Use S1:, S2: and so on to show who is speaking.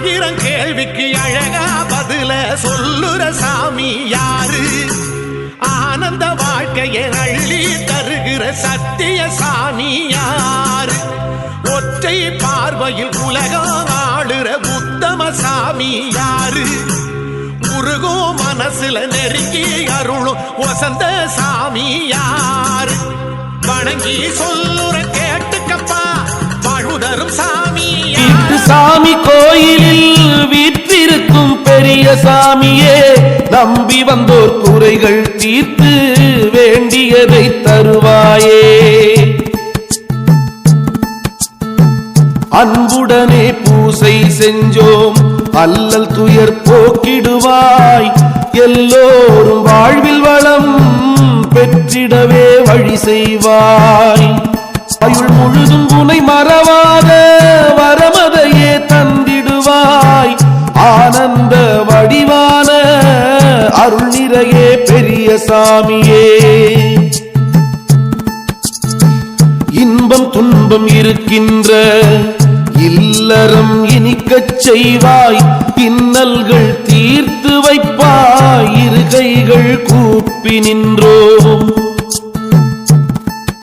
S1: ஆயிரம் கேள்விக்கு அழகா பதில சொல்லுற சாமி யாரு? ஆனந்த வாழ்க்கையை அள்ளி தருகிற சத்திய சாமி யாரு? ஒற்றை பார்வையில் உலகம் ஆளுற உத்தம சாமி யாரு? உருகும் மனசுல நெருங்கி அருளும் வசந்த சாமி யாரு? வணங்கி சொல்லுற கேட்டுக்கப்பா சாமி
S2: வீட்டு
S1: யாரு?
S2: சாமி வீற்றிருக்கும் பெரிய சாமியே நம்பி வந்தோர் குறைகள் தீர்த்து வேண்டியதை தருவாயே. அன்புடனே பூசை செஞ்சோம் அல்லல் துயர் போக்கிடுவாய். எல்லோரும் வாழ்வில் வளம் பெற்றிடவே வழி செய்வாய். அயுள் முழுதும் உனை மறவாத வரமதையே தந்திடுவாய். ஆனந்த அருள் நிறையே பெரிய சாமியே. இன்பம் துன்பம் இருக்கின்ற இல்லறம் இனிக்கச் செய்வாய். இன்னல்கள் தீர்த்து வைப்பாய். இரு கூப்பி நின்றோ.